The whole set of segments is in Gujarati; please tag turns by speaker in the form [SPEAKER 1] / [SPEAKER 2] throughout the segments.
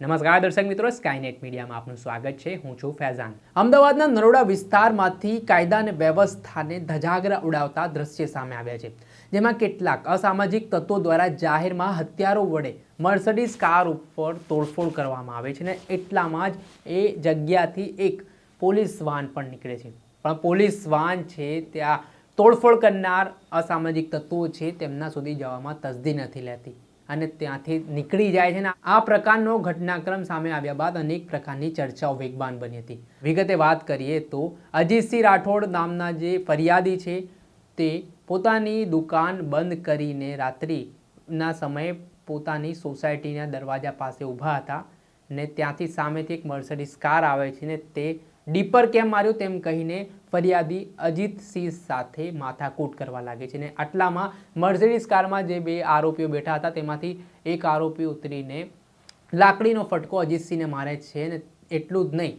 [SPEAKER 1] નમસ્કાર દર્શક મિત્રો સ્કાયનેટ મીડિયામાં આપનું સ્વાગત છે. હું છું ફૈઝાન. અમદાવાદના નરોડા વિસ્તારમાંથી કાયદા અને વ્યવસ્થાને ધજાગરા ઉડાવતા દ્રશ્ય સામે આવ્યા છે, જેમાં કેટલાક અસામાજિક તત્વો દ્વારા જાહેરમાં હથિયારો વડે મર્સડીઝ કાર ઉપર તોડફોડ કરવામાં આવે છે અને એટલામાં જ એ જગ્યાથી એક પોલીસ વાન પણ નીકળે છે. પણ પોલીસ વાન છે, ત્યાં તોડફોડ કરનાર અસામાજિક તત્વો છે, તેમના સુધી જવામાં તસદી નથી લેતી. અને ત્યાંથી નીકળી જાય છે ને આ પ્રકારનો ઘટનાક્રમ સામે આવ્યા બાદ અનેક પ્રકારની ચર્ચાઓ વેગવાન બની હતી. વિગતે વાત કરીએ તો અજીતસિંહ રાઠોડ નામના જે ફરિયાદી છે, તે પોતાની દુકાન બંધ કરીને રાત્રિના સમયે પોતાની સોસાયટીના દરવાજા પાસે ઊભા હતા ને ત્યાંથી સામેથી એક મર્સડીસ કાર આવે છે ને તે ડીપર કેમ માર્યો તેમ કહીને ફરિયાદી અજીતસિંહ સાથે માથાકૂટ કરવા લાગે છે ને આટલામાં મર્સિડીઝ કારમાં જે બે આરોપીઓ બેઠા હતા તેમાંથી એક આરોપી ઉતરીને લાકડીનો ફટકો અજીતસિંહને મારે છે ને એટલું જ નહીં.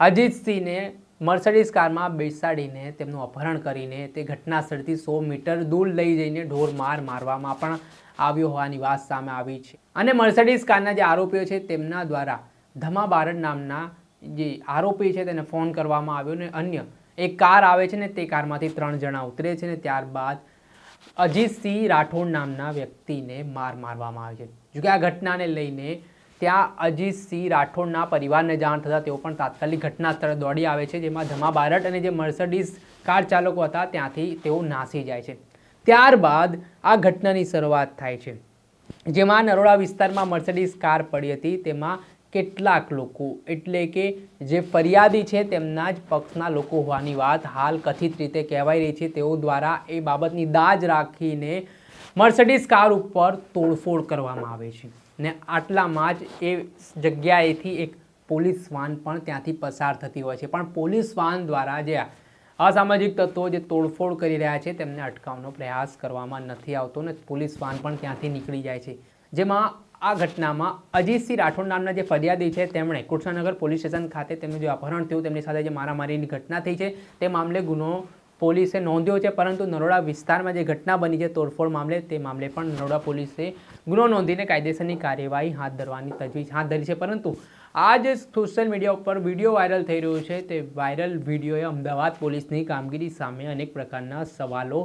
[SPEAKER 1] અજીતસિંહને મર્સડીઝ કારમાં બેસાડીને તેમનું અપહરણ કરીને તે ઘટના સ્થળથી સો મીટર દૂર લઈ જઈને ઢોર માર મારવામાં પણ આવ્યો હોવાની વાત સામે આવી છે. અને મર્સડીઝ કારના જે આરોપીઓ છે તેમના દ્વારા ધમાબારડ નામના જે આરોપી છે તેને ફોન કરવામાં આવ્યો ને અન્ય એક કાર આવે છે ને તે કારમાંથી ત્રણ જણા ઉતરે છે ને ત્યારબાદ અજીતસિંહ રાઠોડ નામના વ્યક્તિને માર મારવામાં આવે છે. જોકે આ ઘટનાને લઈને ત્યાં અજીતસિંહ રાઠોડના પરિવારને જાણ થતાં તેઓ પણ તાત્કાલિક ઘટના સ્થળે દોડી આવે છે, જેમાં ધમા બારટ અને જે મર્સડીઝ કાર ચાલકો હતા ત્યાંથી તેઓ નાસી જાય છે. ત્યારબાદ આ ઘટનાની શરૂઆત થાય છે. જેમાં નરોડા વિસ્તારમાં મર્સડીઝ કાર પડી હતી, તેમાં કેટલાક લોકો. એટલે કે જે ફરિયાદી છે તેમના જ પક્ષના લોકો હોવાની વાત હાલ કથિત રીતે કહેવાઈ રહી છે. તેઓ દ્વારા એ બાબતની દાજ રાખીને મર્સડીઝ કાર ઉપર તોડફોડ કરવામાં આવે છે. ને આટલામાં જ એ જગ્યાએથી એક પોલીસ વાન પણ ત્યાંથી પસાર થતી હોય છે. પણ પોલીસ વાન દ્વારા જે અસામાજિક તત્વો જે તોડફોડ કરી રહ્યા છે તેમને અટકાવવાનો પ્રયાસ કરવામાં નથી આવતો ને પોલીસ વાન પણ ત્યાંથી નીકળી જાય છે. જેમાં આ ઘટનામાં અજીતસિંહ રાઠોડ નામના જે ફરિયાદી છે, તેમણે કૃષ્ણનગર પોલીસ સ્ટેશન ખાતે તેમનું જે અપહરણ થયું, તેમની સાથે જે મારામારીની ઘટના થઈ છે, તે મામલે ગુનો પોલીસે નોંધ્યો છે, પરંતુ નરોડા વિસ્તારમાં જે ઘટના બની છે, તોડફોડ મામલે, તે મામલે પણ નરોડા પોલીસે ગુનો નોંધીને કાયદેસરની કાર્યવાહી હાથ ધરવાની તજવીજ હાથ ધરી છે, પરંતુ આ જે સોશિયલ મીડિયા ઉપર વીડિયો વાયરલ થઈ રહ્યો છે, તે વાયરલ વિડીયોએ અમદાવાદ પોલીસની કામગીરી સામે અનેક પ્રકારના સવાલો